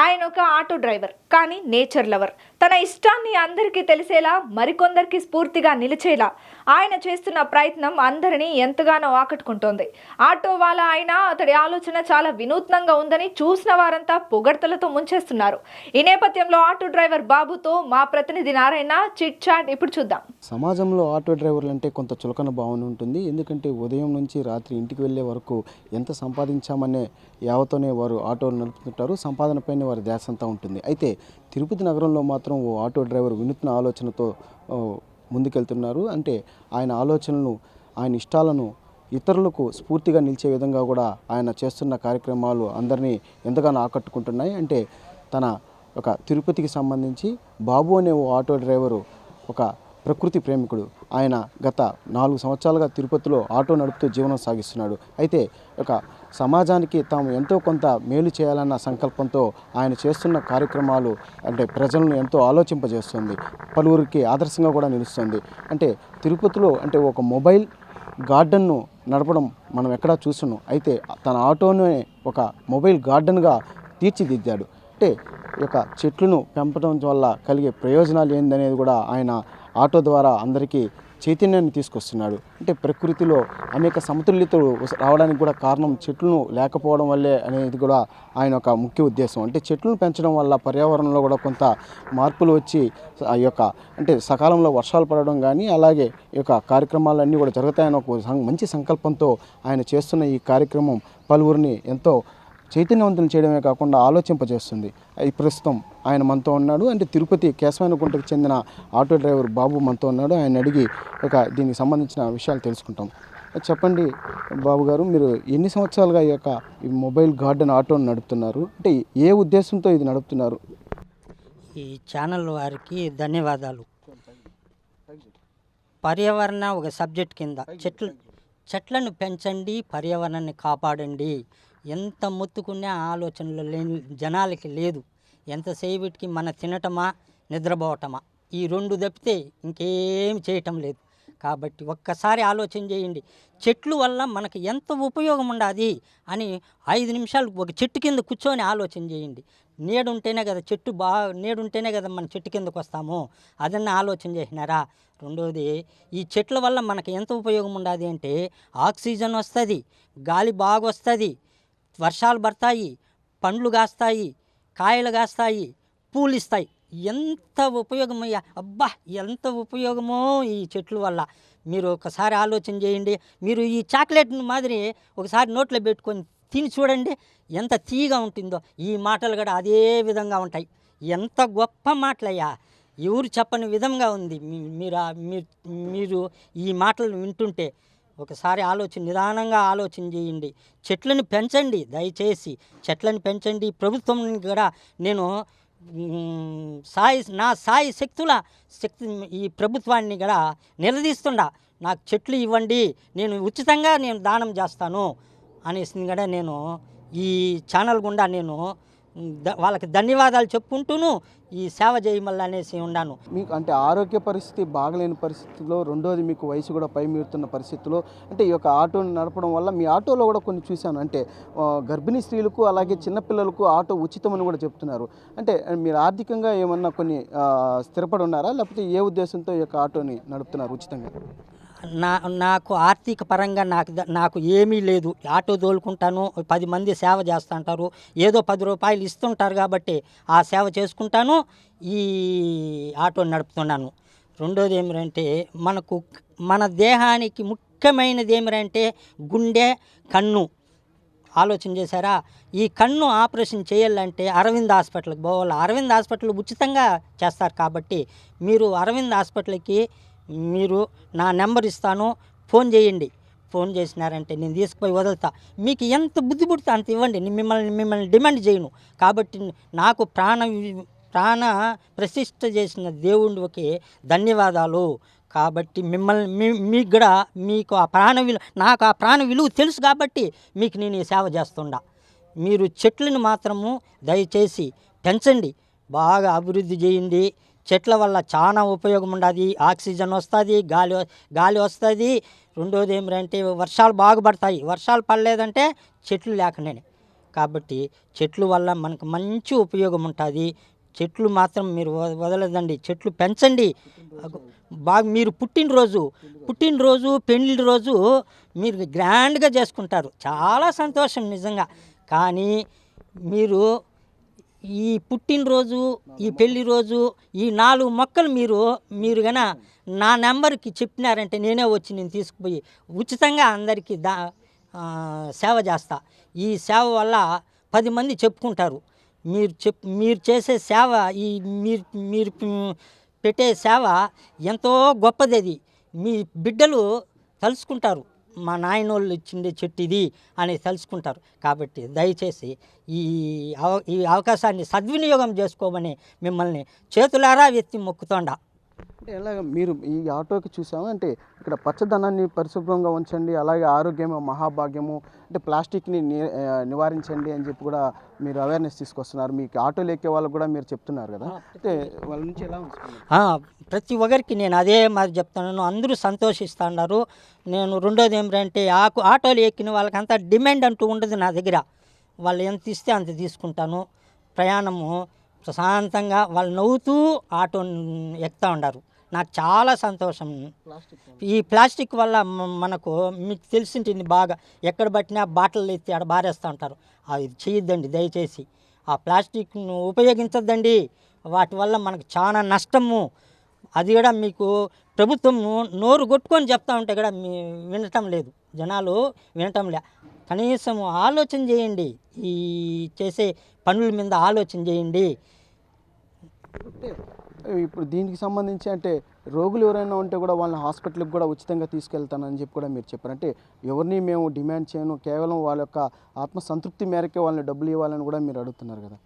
ఆయన ఒక auto driver కానీ నేచర్ లవర్. తన ఇష్టాన్ని అందరికీ తెలిసేలా మరికొందరికి స్ఫూర్తిగా నిలిచేలా ఆయన చేస్తున్న ప్రయత్నం అందరినీ ఎంతగానో ఆకట్టుకుంటోంది. ఆటో వాళ్ళ ఆయన అతడి ఆలోచన చాలా వినూత్నంగా ఉందని చూసిన వారంతా పొగడ్తలతో ముంచేస్తున్నారు. ఈ నేపథ్యంలో ఆటో డ్రైవర్ బాబుతో మా ప్రతినిధి నారాయణ చిట్ చాట్ ఇప్పుడు చూద్దాం. సమాజంలో ఆటో డ్రైవర్లు అంటే కొంత చులకన భావన ఉంటుంది. ఎందుకంటే ఉదయం నుంచి రాత్రి ఇంటికి వెళ్ళే వరకు ఎంత సంపాదించామనే యావతోనే వారు ఆటోలు నడుపుతుంటారు. సంపాదనపైన వారి ధ్యాస ఉంటుంది. అయితే తిరుపతి నగరంలో మాత్రం ఓ ఆటో డ్రైవర్ వినూత్న ఆలోచనతో ముందుకెళ్తున్నారు. అంటే ఆయన ఆలోచనలను ఆయన ఇష్టాలను ఇతరులకు స్ఫూర్తిగా నిలిచే విధంగా కూడా ఆయన చేస్తున్న కార్యక్రమాలు అందరినీ ఎంతగానో ఆకట్టుకుంటున్నాయి. అంటే తన ఒక తిరుపతికి సంబంధించి బాబు అనే ఓ ఆటో డ్రైవరు ఒక ప్రకృతి ప్రేమికుడు. ఆయన గత నాలుగు సంవత్సరాలుగా తిరుపతిలో ఆటో నడుపుతూ జీవనం సాగిస్తున్నాడు. అయితే ఒక సమాజానికి తాము ఎంతో కొంత మేలు చేయాలన్న సంకల్పంతో ఆయన చేస్తున్న కార్యక్రమాలు అంటే ప్రజలను ఎంతో ఆలోచింపజేస్తుంది. పలువురికి ఆదర్శంగా కూడా నిలుస్తుంది. అంటే తిరుపతిలో అంటే ఒక మొబైల్ గార్డెన్ను నడపడం మనం ఎక్కడా చూస్తున్నాం. అయితే తన ఆటోనే ఒక మొబైల్ గార్డెన్గా తీర్చిదిద్దాడు. అంటే ఈ యొక్క చెట్లను పెంపడం వల్ల కలిగే ప్రయోజనాలు ఏందనేది కూడా ఆయన ఆటో ద్వారా అందరికీ చైతన్యాన్ని తీసుకొస్తున్నాడు. అంటే ప్రకృతిలో అనేక సమతుల్యతలు రావడానికి కూడా కారణం చెట్లను లేకపోవడం వల్లే అనేది కూడా ఆయన ఒక ముఖ్య ఉద్దేశం. అంటే చెట్లను పెంచడం వల్ల పర్యావరణంలో కూడా కొంత మార్పులు వచ్చి ఆ యొక్క అంటే సకాలంలో వర్షాలు పడడం కానీ అలాగే ఈ యొక్క కార్యక్రమాలన్నీ కూడా జరుగుతాయని ఒక మంచి సంకల్పంతో ఆయన చేస్తున్న ఈ కార్యక్రమం పలువురిని ఎంతో చైతన్యవంతులు చేయడమే కాకుండా ఆలోచింపజేస్తుంది. ఈ ప్రస్తుతం ఆయన మనతో ఉన్నాడు అంటే తిరుపతి కేశవానగుంటకు చెందిన ఆటో డ్రైవర్ బాబు మనతో ఉన్నాడు. ఆయన అడిగి ఒక దీనికి సంబంధించిన విషయాలు తెలుసుకుంటాం. చెప్పండి బాబు గారు మీరు ఎన్ని సంవత్సరాలుగా ఈ యొక్క ఈ మొబైల్ గార్డెన్ ఆటోను నడుపుతున్నారు? అంటే ఏ ఉద్దేశంతో ఇది నడుపుతున్నారు? ఈ ఛానల్ వారికి ధన్యవాదాలు. పర్యావరణ ఒక సబ్జెక్ట్ కింద. చెట్లు చెట్లను పెంచండి పర్యావరణాన్ని కాపాడండి. ఎంత మొత్తుకునే ఆలోచనలు లేని జనాలకి లేదు. ఎంతసేపటికి మన తినటమా నిద్రపోవటమా? ఈ రెండు తప్పితే ఇంకేం చేయటం లేదు. కాబట్టి ఒక్కసారి ఆలోచన చేయండి. చెట్లు వల్ల మనకు ఎంత ఉపయోగం ఉండదు అని ఐదు నిమిషాలు ఒక చెట్టు కింద కూర్చొని ఆలోచన చేయండి. నీడుంటేనే కదా చెట్టు బాగా నీడుంటేనే కదా మన చెట్టు కిందకు వస్తాము. అదన్న ఆలోచన చేసినారా? రెండోది ఈ చెట్ల వల్ల మనకు ఎంత ఉపయోగం ఉండదు అంటే ఆక్సిజన్ వస్తుంది గాలి బాగా వస్తుంది వర్షాలు పడతాయి పండ్లు కాస్తాయి కాయలు కాస్తాయి పూలు ఇస్తాయి ఎంత ఉపయోగమయ్యా అబ్బా ఎంత ఉపయోగమో ఈ చెట్లు వల్ల. మీరు ఒకసారి ఆలోచన చేయండి. మీరు ఈ చాక్లెట్ మాదిరి ఒకసారి నోట్లో పెట్టుకొని తిని చూడండి ఎంత తీగా ఉంటుందో. ఈ మాటలు కూడా అదే విధంగా ఉంటాయి. ఎంత గొప్ప మాటలయ్యా. ఎవరు చెప్పని విధంగా ఉంది. మీరు మీరు మీరు ఈ మాటలు వింటుంటే ఒకసారి ఆలోచన నిదానంగా ఆలోచన చేయండి చెట్లను పెంచండి దయచేసి. చెట్లను పెంచండి. ప్రభుత్వం కూడా నేను సాయి నా సాయి శక్తుల శక్తి ఈ ప్రభుత్వాన్ని కూడా నిలదీస్తుండా. నాకు చెట్లు ఇవ్వండి నేను ఉచితంగా నేను దానం చేస్తాను అనేసి కూడా నేను ఈ ఛానల్ గుండా నేను వాళ్ళకి ధన్యవాదాలు చెప్పుకుంటూను ఈ సేవ చేయమల్లా అనేసి ఉన్నాను మీకు అంటే ఆరోగ్య పరిస్థితి బాగలేని పరిస్థితిలో రెండోది మీకు వయసు కూడా పైమీరుతున్న పరిస్థితిలో అంటే ఈ యొక్క ఆటోని నడపడం వల్ల మీ ఆటోలో కూడా కొన్ని చూశాను. అంటే గర్భిణీ స్త్రీలకు అలాగే చిన్నపిల్లలకు ఆటో ఉచితమని కూడా చెప్తున్నారు. అంటే మీరు ఆర్థికంగా ఏమన్నా కొన్ని స్థిరపడి ఉన్నారా? లేకపోతే ఏ ఉద్దేశంతో ఈ యొక్క ఆటోని నడుపుతున్నారు ఉచితంగా? నా నాకు ఆర్థిక పరంగా నాకు నాకు ఏమీ లేదు. ఆటో తోలుకుంటాను పది మంది సేవ చేస్తుంటారు ఏదో పది రూపాయలు ఇస్తుంటారు కాబట్టి ఆ సేవ చేసుకుంటాను ఈ ఆటో నడుపుతున్నాను. రెండోది ఏమిటంటే మనకు మన దేహానికి ముఖ్యమైనది ఏమిటంటే గుండె కన్ను. ఆలోచన చేశారా? ఈ కన్ను ఆపరేషన్ చేయాలంటే అరవింద్ హాస్పిటల్కి పోవాలి. అరవింద్ హాస్పిటల్ ఉచితంగా చేస్తారు కాబట్టి మీరు అరవింద్ హాస్పిటల్కి మీరు నా నెంబర్ ఇస్తాను ఫోన్ చేయండి. ఫోన్ చేసినారంటే నేను తీసుకుపోయి వదులుతా. మీకు ఎంత బుద్ధి పుడితే అంత ఇవ్వండి. నేను మిమ్మల్ని మిమ్మల్ని డిమాండ్ చేయను. కాబట్టి నాకు ప్రాణ ప్రాణ ప్రతిష్ట చేసిన దేవుడికి ధన్యవాదాలు. కాబట్టి మిమ్మల్ని మీ మీకు కూడా మీకు ఆ ప్రాణ విలువ నాకు ఆ ప్రాణ విలువ తెలుసు కాబట్టి మీకు నేను ఈ సేవ చేస్తుండా. మీరు చెట్లను మాత్రము దయచేసి పెంచండి. బాగా అభివృద్ధి చేయండి. చెట్ల వల్ల చాలా ఉపయోగం ఉండదు ఆక్సిజన్ వస్తుంది గాలి గాలి వస్తుంది. రెండోది ఏమిటంటే వర్షాలు బాగుపడతాయి వర్షాలు పడలేదంటే చెట్లు లేకనే కాబట్టి చెట్లు వల్ల మనకు మంచి ఉపయోగం ఉంటుంది. చెట్లు మాత్రం మీరు వదలదండి. చెట్లు పెంచండి. బాగా మీరు పుట్టినరోజు పుట్టినరోజు పెళ్ళి రోజు మీరు గ్రాండ్గా చేసుకుంటారు. చాలా సంతోషం నిజంగా. కానీ మీరు ఈ పుట్టినరోజు ఈ పెళ్ళి రోజు ఈ నాలుగు మొక్కలు మీరు మీరు గన నా నెంబర్కి చెప్పినారంటే నేనే వచ్చి నేను తీసుకుపోయి ఉచితంగా అందరికీ దా సేవ చేస్తా. ఈ సేవ వల్ల పది మంది చెప్పుకుంటారు. మీరు చెప్ మీరు చేసే సేవ ఈ మీరు మీరు పెట్టే సేవ ఎంతో గొప్పది అది మీ బిడ్డలు తలుచుకుంటారు. మా నాయనోళ్ళు ఇచ్చిండే చెట్టు ఇది అని తెలుసుకుంటారు కాబట్టి దయచేసి ఈ అవ ఈ అవకాశాన్ని సద్వినియోగం చేసుకోమని మిమ్మల్ని చేతులారా వ్యక్తి మొక్కుతోండా. అంటే ఎలాగ మీరు ఈ ఆటోకి చూసాము అంటే ఇక్కడ పచ్చదనాన్ని పరిశుభ్రంగా ఉంచండి అలాగే ఆరోగ్యము మహాభాగ్యము అంటే ప్లాస్టిక్ని నివారించండి అని చెప్పి కూడా మీరు అవేర్నెస్ తీసుకొస్తున్నారు. మీకు ఆటోలు ఎక్కే వాళ్ళకు కూడా మీరు చెప్తున్నారు కదా. అయితే వాళ్ళ నుంచి ఎలా ప్రతి ఒక్కరికి నేను అదే మరి చెప్తున్నాను. అందరూ సంతోషిస్తున్నారు. నేను రెండోది ఏమిటంటే ఆకు ఆటోలు ఎక్కిన వాళ్ళకంతా డిమాండ్ అంటూ ఉండదు నా దగ్గర. వాళ్ళు ఎంత ఇస్తే అంత తీసుకుంటాను. ప్రయాణము ప్రశాంతంగా వాళ్ళు నవ్వుతూ ఆటో ఎక్కుతూ ఉండారు. నాకు చాలా సంతోషం. ఈ ప్లాస్టిక్ వల్ల మనకు మీకు తెలిసింటుంది బాగా. ఎక్కడ పట్టినా బాటిల్ ఎత్తి ఆడ బారేస్తూ ఉంటారు. అది చేయొద్దండి దయచేసి. ఆ ప్లాస్టిక్ను ఉపయోగించొద్దండి. వాటి వల్ల మనకు చాలా నష్టము. అది కూడా మీకు ప్రభుత్వం నోరు కొట్టుకొని చెప్తా ఉంటే కూడా మీ వినటం లేదు. జనాలు వినటం లే. కనీసం ఆలోచన చేయండి. ఈ చేసే పనుల మీద ఆలోచన చేయండి. ఇప్పుడు దీనికి సంబంధించి అంటే రోగులు ఎవరైనా ఉంటే కూడా వాళ్ళని హాస్పిటల్కి కూడా ఉచితంగా తీసుకెళ్తానని చెప్పి కూడా మీరు చెప్పారు. అంటే ఎవరిని మేము డిమాండ్ చేయను కేవలం వాళ్ళ యొక్క ఆత్మ సంతృప్తి మేరకే వాళ్ళని డబ్బులు ఇవ్వాలని కూడా మీరు అడుగుతున్నారు కదా.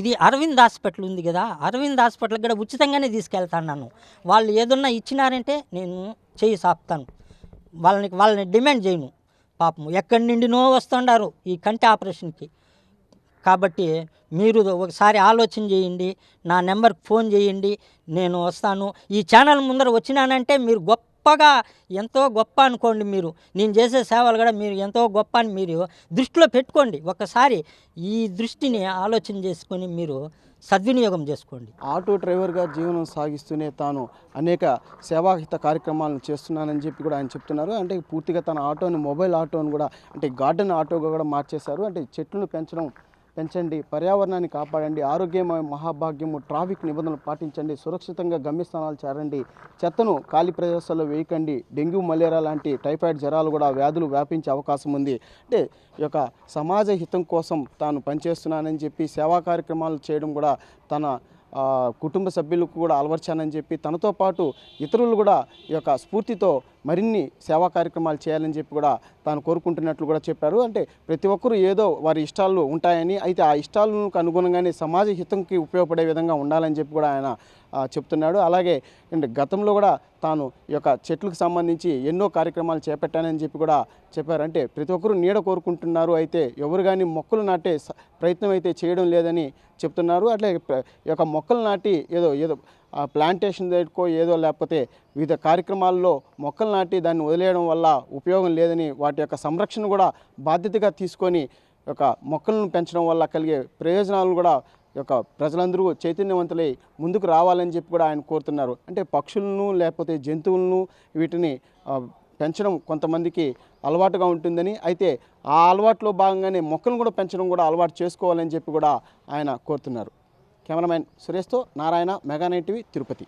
ఇది అరవింద్ హాస్పిటల్ ఉంది కదా అరవింద్ హాస్పిటల్కి కూడా ఉచితంగానే తీసుకెళ్తాను నన్ను వాళ్ళు ఏదన్నా ఇచ్చినారంటే నేను చేయి సాపుతాను. వాళ్ళని వాళ్ళని డిమాండ్ చేయను. పాపం ఎక్కడి నుండినో వస్తుండారు ఈ కంటి ఆపరేషన్కి. కాబట్టి మీరు ఒకసారి ఆలోచన చేయండి నా నెంబర్కి ఫోన్ చేయండి నేను వస్తాను. ఈ ఛానల్ ముందర వచ్చినానంటే మీరు గొప్పగా ఎంతో గొప్ప అనుకోండి మీరు. నేను చేసే సేవలు కూడా మీరు ఎంతో గొప్ప అని మీరు దృష్టిలో పెట్టుకోండి. ఒకసారి ఈ దృష్టిని ఆలోచన చేసుకొని మీరు సద్వినియోగం చేసుకోండి. ఆటో డ్రైవర్గా జీవనం సాగిస్తూనే తాను అనేక సేవాహిత కార్యక్రమాలను చేస్తున్నానని చెప్పి కూడా ఆయన చెప్తున్నారు. అంటే పూర్తిగా తన ఆటోని మొబైల్ ఆటోని కూడా అంటే గార్డెన్ ఆటోగా కూడా మార్చేశారు. అంటే చెట్లను పెంచడం పెంచండి పర్యావరణాన్ని కాపాడండి ఆరోగ్యం మహాభాగ్యము ట్రాఫిక్ నిబంధనలు పాటించండి సురక్షితంగా గమ్యస్థానాలు చేరండి. చెత్తను ఖాళీ ప్రదేశాల్లో వేయకండి. డెంగ్యూ మలేరియా లాంటి టైఫాయిడ్ జ్వరాలు కూడా వ్యాధులు వ్యాపించే అవకాశం ఉంది. అంటే ఈ యొక్క సమాజ హితం కోసం తాను పనిచేస్తున్నానని చెప్పి సేవా కార్యక్రమాలు చేయడం కూడా తన కుటుంబ సభ్యులకు కూడా అలవర్చానని చెప్పి తనతో పాటు ఇతరులు కూడా ఈ యొక్క స్ఫూర్తితో మరిన్ని సేవా కార్యక్రమాలు చేయాలని చెప్పి కూడా తాను కోరుకుంటున్నట్లు కూడా చెప్పారు. అంటే ప్రతి ఒక్కరూ ఏదో వారి ఇష్టాలు ఉంటాయని అయితే ఆ ఇష్టాలకు అనుగుణంగానే సమాజ హితంకి ఉపయోగపడే విధంగా ఉండాలని చెప్పి కూడా ఆయన చెప్తున్నాడు. అలాగే అంటే గతంలో కూడా తాను ఈ యొక్క చెట్లకు సంబంధించి ఎన్నో కార్యక్రమాలు చేపట్టానని చెప్పి కూడా చెప్పారు. అంటే ప్రతి ఒక్కరూ నీడ కోరుకుంటున్నారు. అయితే ఎవరు కానీ మొక్కలు నాటే ప్రయత్నం అయితే చేయడం లేదని చెప్తున్నారు. అట్లే ఈ యొక్క మొక్కలు నాటి ఏదో ఏదో ప్లాంటేషన్ దగ్గరకో ఏదో లేకపోతే వివిధ కార్యక్రమాల్లో మొక్కలు నాటి దాన్ని వదిలేయడం వల్ల ఉపయోగం లేదని వాటి యొక్క సంరక్షణ కూడా బాధ్యతగా తీసుకొని యొక్క మొక్కలను పెంచడం వల్ల కలిగే ప్రయోజనాలు కూడా యొక్క ప్రజలందరూ చైతన్యవంతులై ముందుకు రావాలని చెప్పి కూడా ఆయన కోరుతున్నారు. అంటే పక్షులను లేకపోతే జంతువులను వీటిని పెంచడం కొంతమందికి అలవాటుగా ఉంటుందని అయితే ఆ అలవాటులో భాగంగానే మొక్కలను కూడా పెంచడం కూడా అలవాటు చేసుకోవాలని చెప్పి కూడా ఆయన కోరుతున్నారు. Cameraman సురేష్తో Narayana mega nine TV Tirupati.